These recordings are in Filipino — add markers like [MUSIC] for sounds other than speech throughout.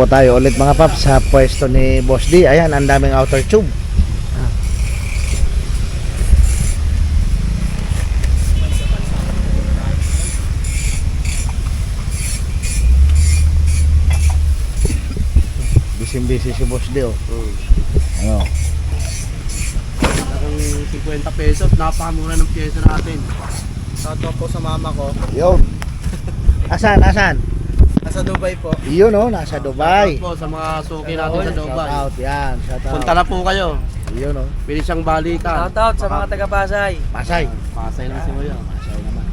Po tayo ulit mga paps sa pwesto ni Boss D. Ayan, ang daming outer tube. Ah. Busy-busy si Boss D oh. Ano? Parang 50 pesos, napakamura ng pyesa natin. Shoutout po sa mama ko. Yun. Asan, asan? Nasa Dubai po. Yun oh, nasa Dubai. Shoutout po sa mga suki natin sa Shout Dubai. out, yan. Shout out. Punta na po kayo. Yun oh. Pili siyang balikan. Shoutout sa mga taga Pasay. Pasay. Pasay lang si Kuya. Pasay naman.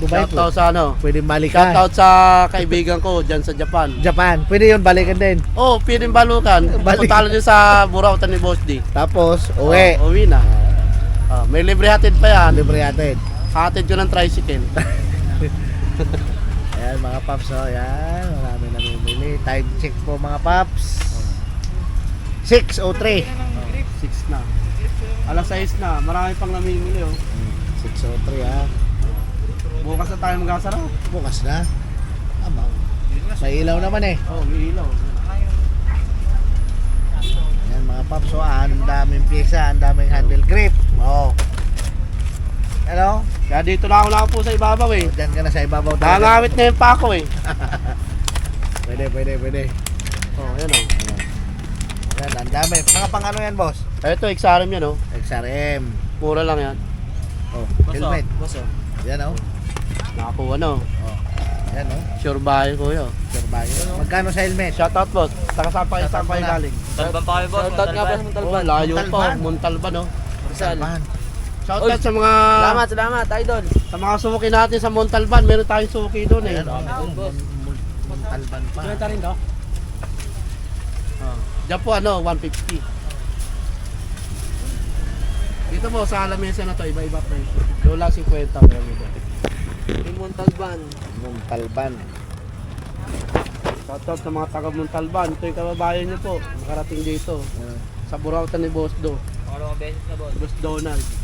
Dubai po. Shoutout sa ano? Pwede balikan. Shoutout sa kaibigan ko dyan sa Japan. Japan. Pwede yun, balikan din. Oh, piling balukan. [LAUGHS] Balik. Punta lang sa Burautan ni Boss D. Tapos, uwi. Oh, uwi na. Ah, may libre hatid pa yan. Libre natin. Hatid ko ng tricycle. [LAUGHS] Ayan mga paps, oh. Ayan. Marami namimili. Time check po mga paps. 6.03. Oh, 6 na. Alas 6 na. Marami pang namimili oh. 6.03 ha. Bukas na tayo mag-asara. Bukas na. Tama. May ilaw naman eh. Oh, may ilaw. Ayan mga paps, oh. Ang daming pyesa, ang daming handle grip. Oh. Ano? Kaya dito na ako nakapo sa ibabaw eh. Diyan ka na sa ibabaw Nangangawit ngayon pa ako eh. [LAUGHS] Pwede, pwede, pwede. Oh, ayan oh. Ayan, ang dami. Mga pang ano yan, boss? Ito, XRM yan oh. XRM. Mura lang yan. Oh, helmet. Baso. Yan oh. Nakakuha no. Oh. Yan oh. Sure bahay ko yun. Surbayo. Magkano sa helmet? Shoutout boss. Taka saan pa kayo galing? Talban pa kayo boss. Shoutout nga boss Muntalban. Oh, layo pa. Muntalban. Muntalban oh. Rizal. Salman. Shoutout sa mga Salamat, salamat, idol. sa mga suki natin sa Montalban. Meron tayong suki doon eh. Ayan oh. boss. Talban pa. rin daw. Oh. Diyan po ano, 150. Dito po sa lamesa na to, iba-iba presyo. Lola 50 pero dito. Limon Talban. Talban. Shoutout sa mga taga Montalban. Ito yung kababayan niyo po. Nakarating dito. Uh, Sa Burautan ni Boss Do. Pangalawang beses na boss. Boss Donald.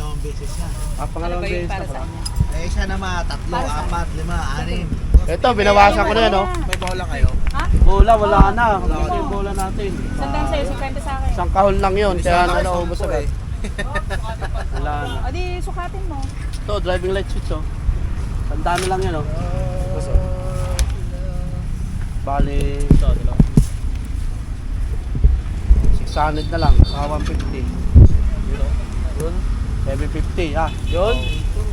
Dalawang beses na. Ah, pangalawang beses na pala. Eh, isa naman. Tatlo, apat, lima, anim. Ito, binawasan ko na yan, oh. May bola kayo? Bola, wala na. Kasi yung bola natin. Sandang sa'yo, 50 sa akin. Isang kahon lang yun. Kaya na naubos agad. Wala na. O di, sukatin mo. Ito, driving light switch, oh. Tanda na lang yan, oh. Bali, 600 na lang. Sa 150. Yun. 750, ah. Yun.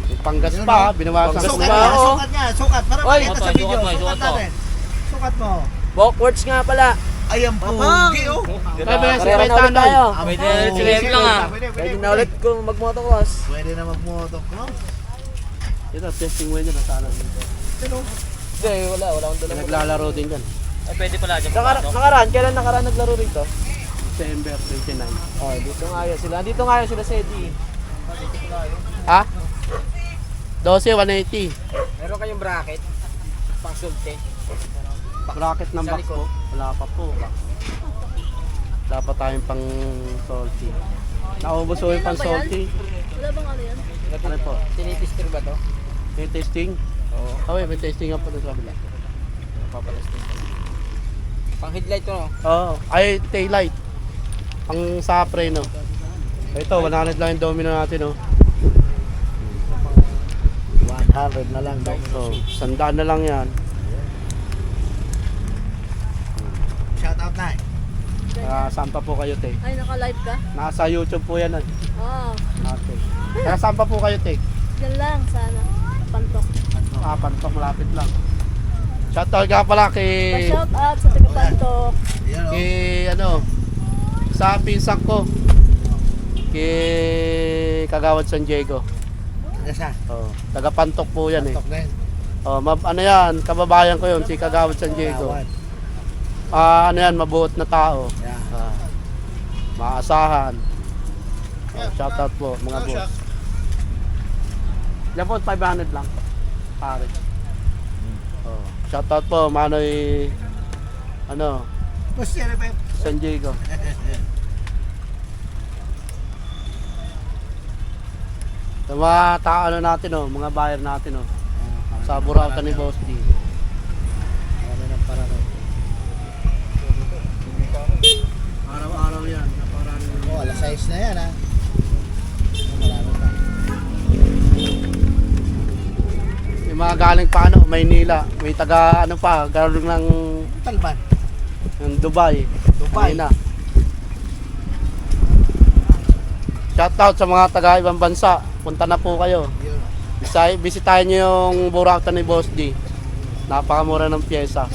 May panggas Yun, pa, oh. ah. binawasan ko Sukat pa. niya, oh. sukat niya, sukat. Para Oy, makita sukat, sa video. sukat mo, Sukat sukat mo. natin. Sukat mo. Backwards nga pala. Ayan po. Pogi, oh. Kaya ba yan, si Pareho Ray na ulit tayo. Pwede si Rem lang ah. Pwede, pwede, Pwede pwede. na ulit kung mag-motocross. Pwede na mag-motocross. Ito, testing mo yun na sana. Hindi, wala. Wala akong dala. Naglalaro din yan. Ay, pwede pala. Nakara nakaraan, kailan nakaraan naglaro rito? December 29. Oh, dito nga yun sila. Dito nga yun sila sa Eddie. Ha? 12, 180. Meron kayong bracket? Pang sulte. Bracket ng box po. Wala pa po. Wala pa tayong pang salty. Naubos ko yung pang salty. Wala bang ano yan? Ano po? Tinitistir ba to? May testing? Oo. Oh, may testing nga po sa kabila. Papalastin. Pang headlight to no? Oo. Ay, tail light. Ang sa preno. Ito, 100 lang yung domino natin, oh. 100 na lang. daw. So, sandaan na lang yan. Shout out na. Kaya saan pa po kayo, te? Ay, naka-live ka? Nasa YouTube po yan, ah. Oo. Ate. Kaya saan pa po kayo, te? Yan lang, sana. Pantok. Ah, pantok, malapit lang. Shoutout nga pala kay... Pa-shout out sa taga Pantok. Ayan, oh. kay ano sa pinsan ko kay Kagawad San Diego. Ano siya? Oh, taga Pantok po yan eh. Tok din. Oh, mab- ano yan, kababayan ko yun, si Kagawad San Diego. Gawad. Ah, ano yan, mabuot na tao. Yeah. Ah, maasahan. Oh, shoutout po mga boss. Yan po, 500 lang. Pare. Oh, shoutout po, Manoy ano, Boss, yan yung San Diego. [LAUGHS] Sa mga tao ano natin oh, mga buyer natin oh. Sa Burautan ni Boss D. para rin. Araw-araw yan. Naparami Oh, alas 6 na yan ha. Marami pa. Yung mga galing pa ano, Maynila. May taga ano pa, galing ng, Talban. ng Dubai. Dubai. Ayun na. Shoutout sa mga taga ibang bansa. Punta na po kayo. Bisay, bisitahin nyo yung Burautan ni Boss D. Napakamura ng pyesa.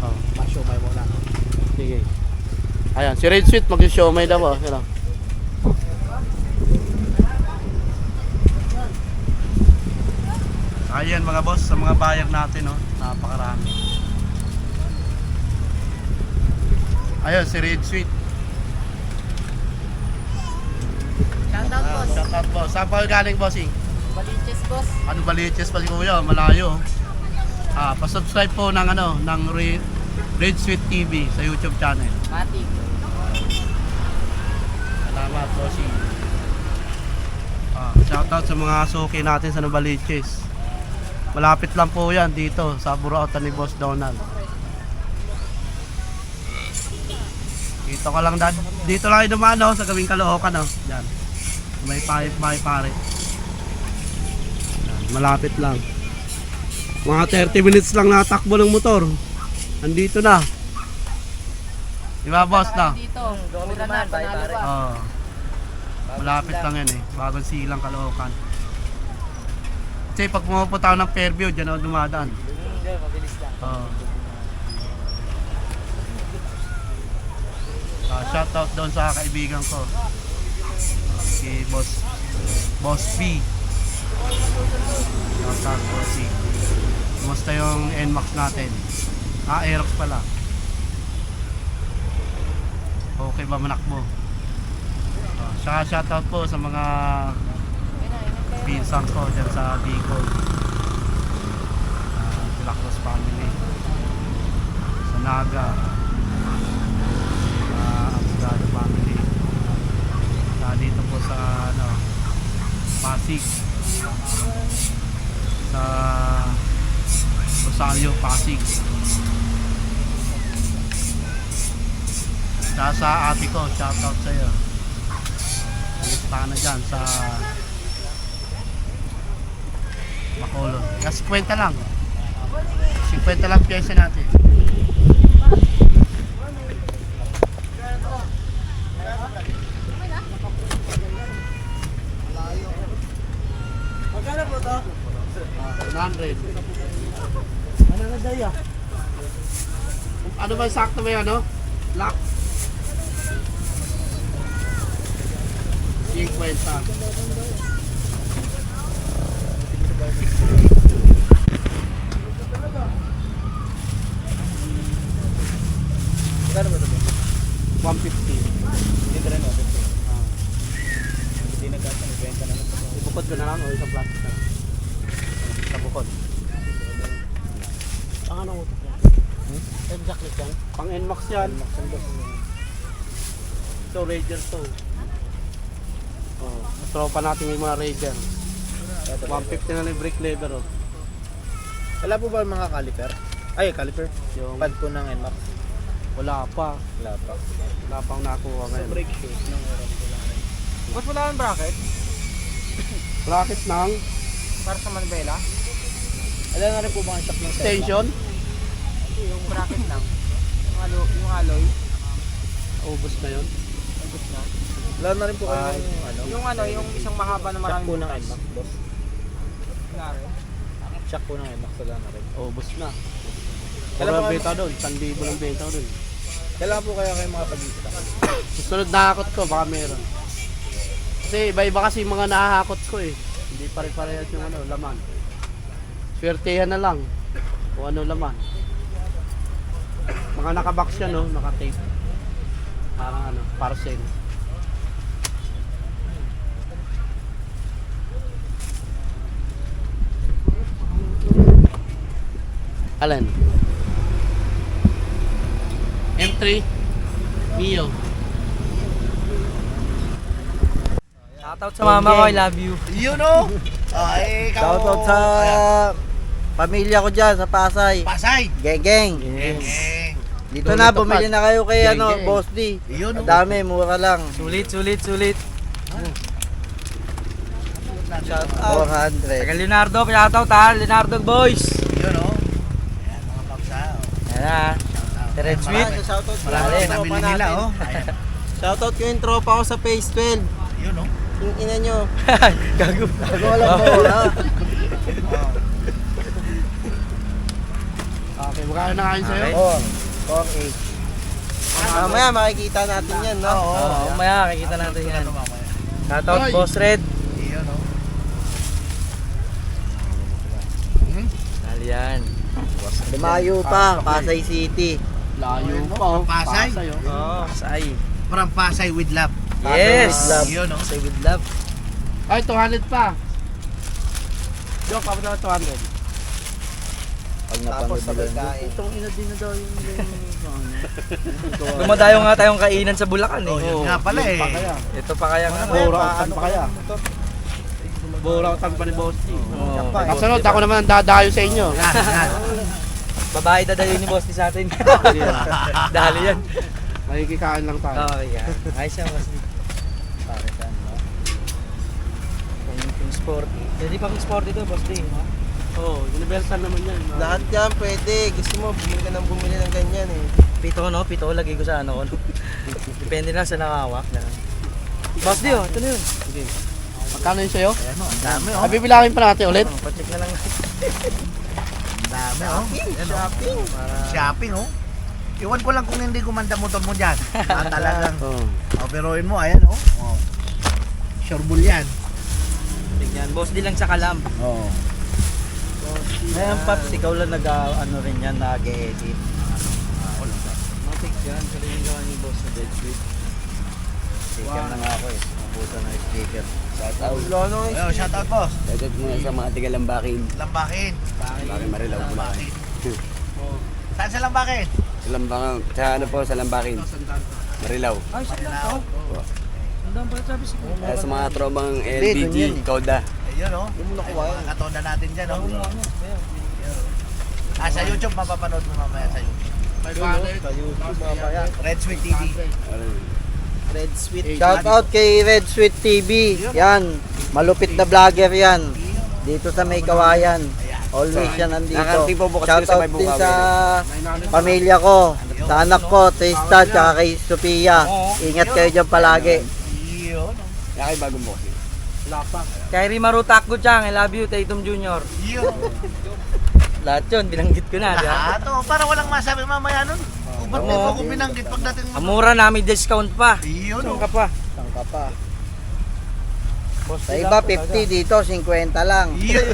Oh, Masyumay muna. sige. Ayan, si Red Sweet mag-show may daw. oh. Yan, oh. Ayan mga boss, sa mga buyer natin, oh, napakarami. Ayun, si Red Sweet. Shoutout Ah, boss. Shout out boss. Saan pa galing bossing? Baliches boss. Ano baliches pa si Kuya, malayo. Ah, pa-subscribe po ng ano, ng Red, Red Sweet TV sa YouTube channel. Matik. Salamat, bossing. Ah, shoutout sa mga suki natin sa Novaliches. Malapit lang po yan dito sa Burautan ni Boss Donald. Dito ka lang dad. Dito lang dumaan no, sa gawing Caloocan no. Yan. May pare, may pare. Yan, malapit lang. Mga 30 minutes lang natakbo ng motor. Andito na. Di ba boss na? Dito. Na, panalo pa. Malapit lang yan eh. Bagong silang Caloocan. Kasi pag pumupunta ako ng Fairview, dyan ako dumadaan. Hindi, mabilis lang. Oo. Ah, shoutout doon sa kaibigan ko. Si Boss Boss B. Shoutout Boss B. Kumusta yung NMAX natin? Ah, Aerox pala. Okay ba manakbo? Ah, saka shoutout po sa mga pinsan ko dyan sa Bicol. Ah, sila Cruz family. Sa Naga. Sa Abogado family. Sa dito po sa ano, Pasig. Sa Rosario, Pasig. Sa sa ate ko, shoutout sa'yo. Kamusta ka na dyan sa Bacolod. Kasi kwenta lang. 50 lang pyesa natin. Magkano po to? 100. Ano na daya? Ano ba sakto ba yan, ano? Lock. 50. Magkano ba ito? 150. Dito rin, no? Ah. Hindi nagkasang-benta na lang. Ibukod ko na lang o isang plastic na bukod. Pang ano utok yan? Hmm? Exactly yan? Pang NMAX yan. Ito, Raider to. Oh, tropa natin yung mga Raider. 150 na yung brake lever oh. Wala po ba mga caliper? Ay, caliper. Yung Pad po ng NMAX. wala pa. Wala pa. Wala pang nakuha ngayon. brake shoes ng oras ko lang. Ba't wala ang bracket? [COUGHS] Bracket ng Para sa manibela? Alam na rin po ba ang shock ng Tesla? extension. Yung bracket lang. Yung, alo, yung alloy. Ubus na yun. Ubus na. Wala na rin po kayo Ay. yung ano. Yung ano, yung isang mahaba na maraming Shock po ng butas. NMAX, boss. Wala rin. Shock po ng NMAX, wala na rin. Ubus na. Kailan Wala ba- benta doon. 1,000 lang benta doon. Kailan po kaya kayo makapag-isita? Susunod na hakot ko, baka meron. Kasi iba-iba kasi yung mga nahahakot ko eh. Hindi pare-parehas yung ano, laman. Swertehan na lang kung ano laman. Mga nakabox yan no, naka-tape. Parang ano, parcel. Alin? M3 Mio. Shoutout sa mama ko, I love you. You know? Ay, ikaw. Shoutout sa. Pamilya ko dyan sa Pasay. Pasay. Geng, geng. Eh, Dito na, bumili na kayo kay Geng, ano, geng. Boss D. yun oh. Ang dami, mura lang. Sulit, sulit, sulit. Shout 400. Taga Leonardo, pinataw ta. Leonardo boys. Yun oh. Ayan mga paps ha. oh. Yan na. Shout out. Red Sweet. Marami- Shoutout Marami ko na nabili nila oh. Ayan. Shoutout ko yung tropa ko sa Phase 12. Yun oh. Yung ina nyo. [LAUGHS] Gago. Bago alam mo, ha? [LAUGHS] Oh. Okay, magkano na kain sa'yo? Oh, 4-8. Mamaya makikita natin yan, no? Oo. Oo, mamaya kakita natin yan. Ano? Shoutout Ay. Boss Red. Yun oh. Dali yan. Lumayo pa, Pasay City. Layo pa. oh. Pasay? oh. Oo, Pasay. From Pasay with love. Yes. Love. Yun oh. Pasay with love. Ay, 200 pa. Joke, pa ba 200? Pag Tapos sa pagkain. Itong ina din na daw yung... Lumadayo [LAUGHS] nga tayong kainan sa Bulacan Oh, eh. yun nga pala eh. Ito pa kaya nga. Bura ka pa kaya? Bura ka pa ni Boss T. Oo. Kasunod, ako naman ang dadayo sa inyo. Babae dadayo ni Boss T sa atin. [LAUGHS] [LAUGHS] Dali yan. Makikikain lang tayo. Okay, yan. Ayos yan, Boss T. Para saan, no? Kung, kung sporty. Pwede pa kung sporty to, Boss T. no? Oo, oh, universal naman yan. Lahat yan pwede. Gusto mo, bumili ka ng bumili ng ganyan eh. Pito, no? Pito, lagay ko sa ano ko. no? [LAUGHS] Depende lang sa nakawak. Ganun. Boss D, oh. Ito na yun. Sige. Magkano yun sa'yo? Ayan oh, ang dami oh. Ay, bibilangin pa natin ulit. Oh, pacheck na lang. [LAUGHS] Ang dami oh. Ayan, oh. Shopping. Para... Shopping oh. Iwan ko lang kung hindi kumanda motor mo dyan. [LAUGHS] Ah, talagang. Oo. Operoin mo, ayan oh. oh. Sure bull yan. Tignan. Boss D lang sa kalam. Oo. Ngayon, Paps, ikaw lang nag, ano rin yan, nag-edit. Matik yan. Kaya yung gawa ni Boss sa Dead Sweet. Sticker na nga ako eh. Nabutan ng sticker. Shout out. Ayun, shout out boss. Muna sa mga tiga Lambakin. Lambakin. Lambakin Marilaw, Bulacan. Lambakin. [LAUGHS] Saan sa Lambakin? Sa Lambakin, sa ano po, sa Lambakin. Marilaw. Ay, sa lang to. Ang dami pala sabi sa Eh, sa mga trobang LBG, eh. Koda. Ayun oh. Yung Ay, kumain. mga katonda natin dyan oh. Ah, sa YouTube, mapapanood mo mamaya sa YouTube. Banner. Sa YouTube mamaya. Red Sweet TV. Red Sweet. Shout out kay Red Sweet TV. Yan. Malupit na vlogger yan. Dito sa may kawayan. Always yan nandito. Shout out din sa pamilya ko. Sa anak ko, Trista, tsaka kay Sophia. Ingat kayo dyan palagi. Yun. Kaya kay bagong boss. Wala pa. Kay Rimaru Takgo Chang, I love you, Tatum Jr. Yun. Lahat yun, binanggit ko na, di ba? Lahat oh. Para walang masabi mamaya nun. O, ba't Oo. mo ko binanggit pagdating mo? Ang mura na, may discount pa. Yun Saan oh. ka pa? Saan ka pa? Boss, Sa iba, 50 dito, 50 lang. Yun.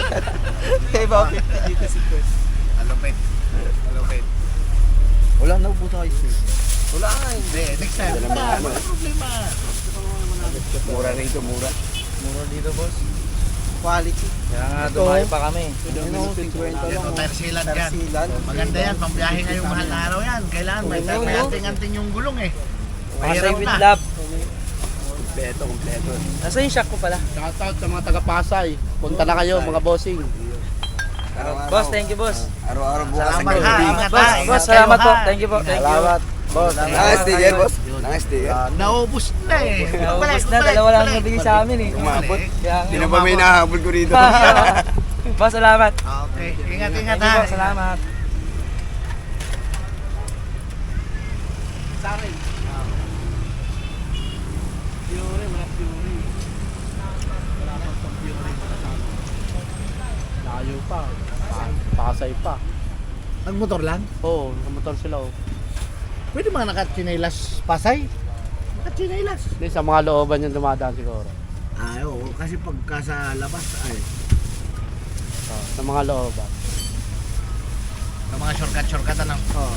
[LAUGHS] Sa iba, 50 dito, 50. Alupit. Alupit. Wala na ubusan kayo. Wala nga. Hindi, next time. Wala naman. Walang problema. Mura rito, mura. Mura dito, boss. Quality. Kaya nga, Ito. dumayo pa kami. Ano, 50 Yan lang. tersilan yan. Tarsilan. Maganda yan, pambiyahe ngayong mahal na araw yan. Kailangan may, Oo, may no? anting-anting yung gulong eh. Mahirap with na. love. Kompleto, kompleto. Nasa yung shock ko pala. Shoutout sa mga taga-Pasay. Punta na kayo, mga bossing. Boss, thank you, boss. Araw-araw bukas ang Salamat ha, gabi. ingat ha. Boss, ingat boss, kayo, salamat po. ha. Thank you po. Thank you. Salamat, boss. Naka sticker, boss. Naka sticker. Naubos na eh. Naubos na, dalawa lang nabigay sa amin eh. Umabot. Nga. Sino ba may nahabol ko rito? [LAUGHS] boss, salamat. Okay, ingat-ingat ha. po, salamat. Sorry. Fury, wala Fury. Wala pang pang Fury. Layo pa. Pa- Pasay pa. Nagmotor lang? Oo, oh, motor sila oh. Pwede mga nakachinelas pasay? Nakachinelas. Hindi, sa mga looban yung dumadaan siguro. Ay, oo. Kasi pagka sa labas, ay, Oh, sa mga looban. sa mga shortcut-shortcut ano. Oh.